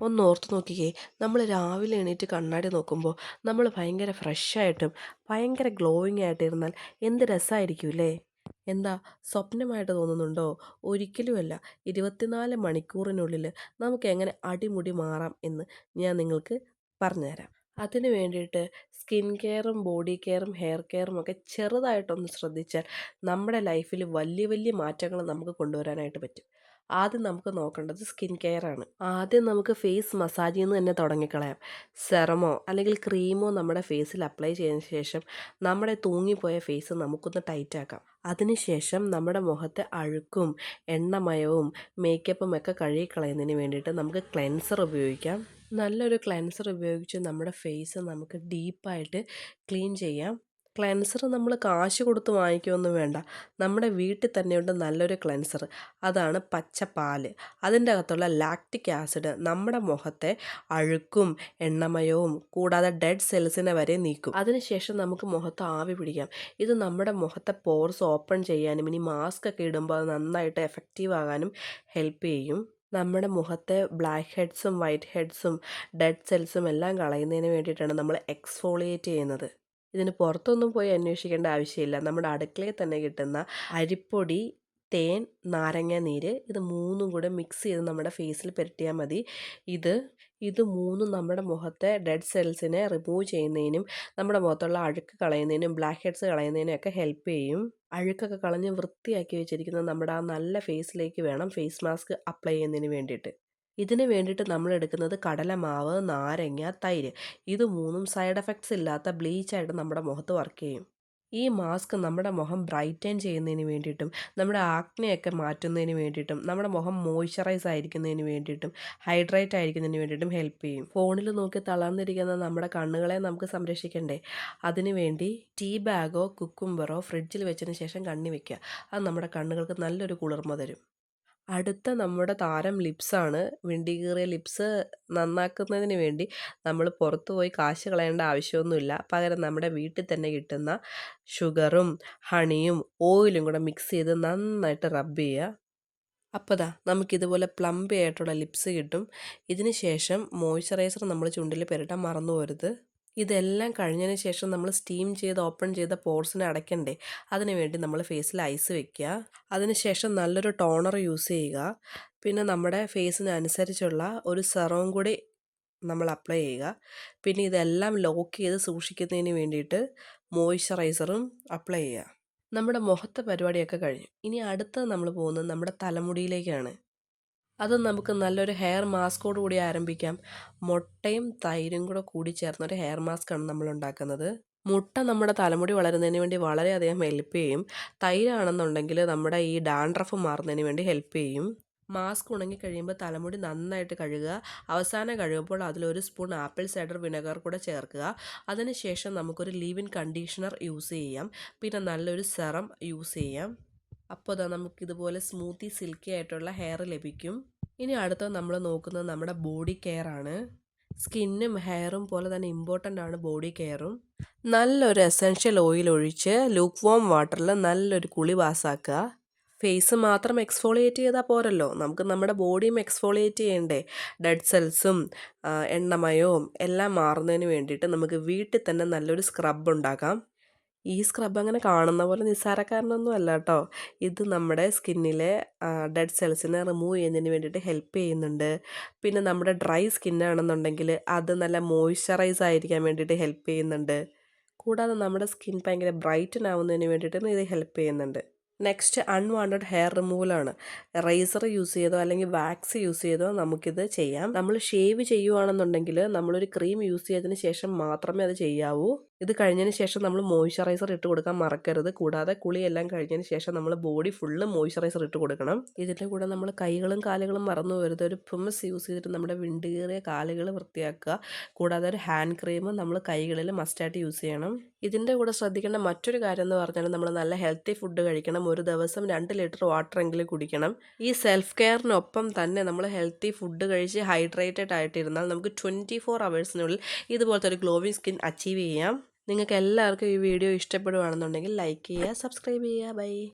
ഒന്ന് ഓർത്ത് നോക്കിക്കേ. നമ്മൾ രാവിലെ എണീറ്റ് കണ്ണാടി നോക്കുമ്പോൾ നമ്മൾ ഭയങ്കര ഫ്രഷായിട്ടും ഭയങ്കര ഗ്ലോയിങ് ആയിട്ടിരുന്നാൽ എന്ത് രസമായിരിക്കും എന്താ സ്വപ്നമായിട്ട് തോന്നുന്നുണ്ടോ? ഒരിക്കലുമല്ല. ഇരുപത്തിനാല് മണിക്കൂറിനുള്ളിൽ നമുക്ക് എങ്ങനെ അടിമുടി മാറാം എന്ന് ഞാൻ നിങ്ങൾക്ക് പറഞ്ഞുതരാം. അതിന് വേണ്ടിയിട്ട് സ്കിൻ കെയറും ബോഡി കെയറും ഹെയർ കെയറും ഒക്കെ ചെറുതായിട്ടൊന്ന് ശ്രദ്ധിച്ചാൽ നമ്മുടെ ലൈഫിൽ വലിയ വലിയ മാറ്റങ്ങൾ നമുക്ക് കൊണ്ടുവരാനായിട്ട് പറ്റും. ആദ്യം നമുക്ക് നോക്കേണ്ടത് സ്കിൻ കെയർ ആണ്. ആദ്യം നമുക്ക് ഫേസ് മസാജിൽ നിന്ന് തന്നെ തുടങ്ങിക്കളയാം. സെറമോ അല്ലെങ്കിൽ ക്രീമോ നമ്മുടെ ഫേസിൽ അപ്ലൈ ചെയ്തതിന് ശേഷം നമ്മുടെ തൂങ്ങിപ്പോയ ഫേസ് നമുക്കൊന്ന് ടൈറ്റ് ആക്കാം. അതിനുശേഷം നമ്മുടെ മുഖത്തെ അഴുക്കും എണ്ണമയവും മേക്കപ്പും ഒക്കെ കഴുകിക്കളയുന്നതിന് വേണ്ടിയിട്ട് നമുക്ക് ക്ലെൻസർ ഉപയോഗിക്കാം. നല്ലൊരു ക്ലെൻസർ ഉപയോഗിച്ച് നമ്മുടെ ഫേസ് നമുക്ക് ഡീപ്പായിട്ട് ക്ലീൻ ചെയ്യാം. ക്ലെൻസർ നമ്മൾ കാശ് കൊടുത്ത് വാങ്ങിക്കുകയൊന്നും വേണ്ട. നമ്മുടെ വീട്ടിൽ തന്നെയുണ്ട് നല്ലൊരു ക്ലെൻസർ. അതാണ് പച്ചപ്പാൽ അതിന്റെ അകത്തുള്ള ലാക്റ്റിക് ആസിഡ് നമ്മുടെ മുഖത്തെ അഴുക്കും എണ്ണമയവും കൂടാതെ ഡെഡ് സെൽസിനെ വരെ നീക്കും. അതിനുശേഷം നമുക്ക് മുഖത്ത് ആവി പിടിക്കാം. ഇത് നമ്മുടെ മുഖത്തെ പോർസ് ഓപ്പൺ ചെയ്യാനും ഇനി മാസ്ക് ഒക്കെ ഇടുമ്പോൾ അത് നന്നായിട്ട് എഫക്റ്റീവ് ആകാനും ഹെൽപ്പ് ചെയ്യും. നമ്മുടെ മുഖത്തെ ബ്ലാക്ക് ഹെഡ്സും വൈറ്റ് ഹെഡ്സും ഡെഡ് സെൽസും എല്ലാം കളയുന്നതിന് വേണ്ടിയിട്ടാണ് നമ്മൾ എക്സ്ഫോളിയേറ്റ് ചെയ്യുന്നത്. ഇതിന് പുറത്തൊന്നും പോയി അന്വേഷിക്കേണ്ട ആവശ്യമില്ല. നമ്മുടെ അടുക്കളയിൽ തന്നെ കിട്ടുന്ന അരിപ്പൊടി തേൻ നാരങ്ങ നീര് ഇത് മൂന്നും കൂടെ മിക്സ് ചെയ്ത് നമ്മുടെ ഫേസിൽ പുരട്ടിയാൽ മതി. ഇത് ഇത് മൂന്നും നമ്മുടെ മുഖത്തെ ഡെഡ് സെൽസിനെ റിമൂവ് ചെയ്യുന്നതിനും നമ്മുടെ മുഖത്തുള്ള അഴുക്ക് കളയുന്നതിനും ബ്ലാക്ക് ഹെഡ്സ് കളയുന്നതിനും ഒക്കെ ഹെൽപ്പ് ചെയ്യും. അഴുക്കൊക്കെ കളഞ്ഞ് വൃത്തിയാക്കി വെച്ചിരിക്കുന്ന നമ്മുടെ ആ നല്ല ഫേസിലേക്ക് വേണം ഫേസ് മാസ്ക് അപ്ലൈ ചെയ്യുന്നതിന് വേണ്ടിയിട്ട്. ഇതിന് വേണ്ടിയിട്ട് നമ്മൾ എടുക്കുന്നത് കടലമാവ് നാരങ്ങ തൈര്. ഇത് മൂന്നും സൈഡ് എഫക്ട്സ് ഇല്ലാത്ത ബ്ലീച്ചായിട്ട് നമ്മുടെ മുഖത്ത് വർക്ക് ചെയ്യും. ഈ മാസ്ക് നമ്മുടെ മുഖം ബ്രൈറ്റൻ ചെയ്യുന്നതിന് വേണ്ടിയിട്ടും നമ്മുടെ ആക്നെയൊക്കെ മാറ്റുന്നതിന് വേണ്ടിയിട്ടും നമ്മുടെ മുഖം മോയ്സ്ചറൈസ് ആയിരിക്കുന്നതിന് വേണ്ടിയിട്ടും ഹൈഡ്രേറ്റ് ആയിരിക്കുന്നതിന് വേണ്ടിയിട്ടും ഹെൽപ്പ് ചെയ്യും. ഫോണിൽ നോക്കി തളർന്നിരിക്കുന്ന നമ്മുടെ കണ്ണുകളെ നമുക്ക് സംരക്ഷിക്കണ്ടേ? അതിന് വേണ്ടി ടീ ബാഗോ കുക്കുംബറോ ഫ്രിഡ്ജിൽ വെച്ചതിന് ശേഷം കണ്ണി വയ്ക്കുക അത് നമ്മുടെ കണ്ണുകൾക്ക് നല്ലൊരു കുളിർമ തരും. അടുത്ത നമ്മുടെ താരം ലിപ്സാണ്. വിണ്ടി കീറിയ ലിപ്സ് നന്നാക്കുന്നതിന് വേണ്ടി നമ്മൾ പുറത്ത് പോയി കാശ് കളയേണ്ട ആവശ്യമൊന്നുമില്ല. പകരം നമ്മുടെ വീട്ടിൽ തന്നെ കിട്ടുന്ന ഷുഗറും ഹണിയും ഓയിലും കൂടെ മിക്സ് ചെയ്ത് നന്നായിട്ട് റബ്ബ് ചെയ്യുക. അപ്പോൾ ദാ നമുക്കിതുപോലെ പ്ലംബി ആയിട്ടുള്ള ലിപ്സ് കിട്ടും. ഇതിന് ശേഷം മോയ്സ്ചറൈസർ നമ്മൾ ചുണ്ടിൽ പെരട്ടാൻ മറന്നു പോരുത് ഇതെല്ലാം കഴിഞ്ഞതിന് ശേഷം നമ്മൾ സ്റ്റീം ചെയ്ത് ഓപ്പൺ ചെയ്ത പോർസിനെ അടയ്ക്കണ്ടേ? അതിന് വേണ്ടി നമ്മൾ ഫേസിൽ ഐസ് വെക്കുക. അതിനുശേഷം നല്ലൊരു ടോണർ യൂസ് ചെയ്യുക. പിന്നെ നമ്മുടെ ഫേസിന് അനുസരിച്ചുള്ള ഒരു സെറവും കൂടി നമ്മൾ അപ്ലൈ ചെയ്യുക. പിന്നെ ഇതെല്ലാം ലോക്ക് ചെയ്ത് സൂക്ഷിക്കുന്നതിന് വേണ്ടിയിട്ട് മോയ്സ്ചറൈസറും അപ്ലൈ ചെയ്യുക. നമ്മുടെ മുഖത്തെ പരിപാടിയൊക്കെ കഴിഞ്ഞു. ഇനി അടുത്ത നമ്മൾ പോകുന്നത് നമ്മുടെ തലമുടിയിലേക്കാണ്. അത് നമുക്ക് നല്ലൊരു ഹെയർ മാസ്കോട് കൂടി ആരംഭിക്കാം. മുട്ടയും തൈരും കൂടെ കൂടി ചേർന്ന ഒരു ഹെയർ മാസ്കാണ് നമ്മൾ ഉണ്ടാക്കുന്നത്. മുട്ട നമ്മുടെ തലമുടി വളരുന്നതിന് വേണ്ടി വളരെയധികം ഹെൽപ്പ് ചെയ്യും. തൈരാണെന്നുണ്ടെങ്കിൽ നമ്മുടെ ഈ ഡാൻഡ്രഫ് മാറുന്നതിന് വേണ്ടി ഹെൽപ്പ് ചെയ്യും. മാസ്ക് ഉണങ്ങി കഴിയുമ്പോൾ തലമുടി നന്നായിട്ട് കഴുകുക. അവസാനം കഴുകുമ്പോൾ അതിലൊരു സ്പൂൺ ആപ്പിൾ സൈഡർ വിനെഗർ കൂടെ ചേർക്കുക. അതിനുശേഷം നമുക്കൊരു ലീവിൻ കണ്ടീഷണർ യൂസ് ചെയ്യാം. പിന്നെ നല്ലൊരു സെറം യൂസ് ചെയ്യാം. അപ്പോൾ അതാ നമുക്കിതുപോലെ സ്മൂത്തി സിൽക്കി ആയിട്ടുള്ള ഹെയർ ലഭിക്കും. ഇനി അടുത്ത നമ്മൾ നോക്കുന്നത് നമ്മുടെ ബോഡി കെയർ ആണ്. സ്കിന്നും ഹെയറും പോലെ തന്നെ ഇമ്പോർട്ടന്റ് ആണ് ബോഡി കെയറും നല്ലൊരു എസൻഷ്യൽ ഓയിൽ ഒഴിച്ച് ലൂക്ക് വോം വാട്ടറിൽ നല്ലൊരു കുളി പാസ്സാക്കുക ഫേസ് മാത്രം എക്സ്ഫോളിയേറ്റ് ചെയ്താൽ പോരല്ലോ. നമുക്ക് നമ്മുടെ ബോഡിയും എക്സ്ഫോളിയേറ്റ് ചെയ്യണ്ടേ. ഡെഡ് സെൽസും എണ്ണമയവും എല്ലാം മാറുന്നതിന് വേണ്ടിയിട്ട് നമുക്ക് വീട്ടിൽ തന്നെ നല്ലൊരു സ്ക്രബ് ഉണ്ടാക്കാം. ഈ സ്ക്രബ് അങ്ങനെ കാണുന്ന പോലെ നിസ്സാരക്കാരനൊന്നും അല്ല കേട്ടോ ഇത് നമ്മുടെ സ്കിന്നിലെ ഡെഡ് സെൽസിനെ റിമൂവ് ചെയ്യുന്നതിന് വേണ്ടിയിട്ട് ഹെൽപ്പ് ചെയ്യുന്നുണ്ട്. പിന്നെ നമ്മുടെ ഡ്രൈ സ്കിന്നാണെന്നുണ്ടെങ്കിൽ അത് നല്ല മോയ്സ്ചറൈസ് ആയിരിക്കാൻ വേണ്ടിയിട്ട് ഹെൽപ്പ് ചെയ്യുന്നുണ്ട്. കൂടാതെ നമ്മുടെ സ്കിൻ ഭയങ്കര ബ്രൈറ്റൻ ആവുന്നതിന് വേണ്ടിയിട്ടും ഇത് ഹെൽപ്പ് ചെയ്യുന്നുണ്ട്. നെക്സ്റ്റ് അൺവാണ്ടഡ് ഹെയർ റിമൂവലാണ് റേസർ യൂസ് ചെയ്തോ അല്ലെങ്കിൽ വാക്സ് യൂസ് ചെയ്തോ നമുക്കിത് ചെയ്യാം. നമ്മൾ ഷേവ് ചെയ്യുവാണെന്നുണ്ടെങ്കിൽ നമ്മളൊരു ക്രീം യൂസ് ചെയ്തതിന് ശേഷം മാത്രമേ അത് ചെയ്യാവൂ. ഇത് കഴിഞ്ഞതിന് ശേഷം നമ്മൾ മോയ്സ്ചറൈസർ ഇട്ട് കൊടുക്കാൻ മറക്കരുത്. കൂടാതെ കുളിയെല്ലാം കഴിഞ്ഞതിന് ശേഷം നമ്മൾ ബോഡി ഫുള്ള് മോയ്സ്ചറൈസർ ഇട്ട് കൊടുക്കണം. ഇതിന്റെ കൂടെ നമ്മൾ കൈകളും കാലുകളും മറന്നു വരുത് ഒരു പുമസ് യൂസ് ചെയ്തിട്ട് നമ്മുടെ വിണ്ടുകീറിയ കാലുകൾ വൃത്തിയാക്കുക. കൂടാതെ ഒരു ഹാൻഡ് ക്രീം നമ്മൾ കൈകളിൽ മസ്റ്റായിട്ട് യൂസ് ചെയ്യണം. ഇതിന്റെ കൂടെ ശ്രദ്ധിക്കേണ്ട മറ്റൊരു കാര്യം എന്ന് പറഞ്ഞാൽ നമ്മൾ നല്ല ഹെൽത്തി ഫുഡ് കഴിക്കണം. ഒരു ദിവസം രണ്ട് ലിറ്റർ വാട്ടർ എങ്കിലും കുടിക്കണം. ഈ സെൽഫ് കെയറിനൊപ്പം തന്നെ നമ്മൾ ഹെൽത്തി ഫുഡ് കഴിച്ച് ഹൈഡ്രേറ്റഡ് ആയിട്ടിരുന്നാൽ നമുക്ക് ട്വന്റി ഫോർ അവേഴ്സിനുള്ളിൽ ഇതുപോലത്തെ ഒരു ഗ്ലോവിങ് സ്കിൻ അച്ചീവ് ചെയ്യാം. നിങ്ങൾക്ക് എല്ലാവർക്കും ഈ വീഡിയോ ഇഷ്ടപ്പെടുകയാണെന്നുണ്ടെങ്കിൽ ലൈക്ക് ചെയ്യുക സബ്സ്ക്രൈബ് ചെയ്യുക. ബൈ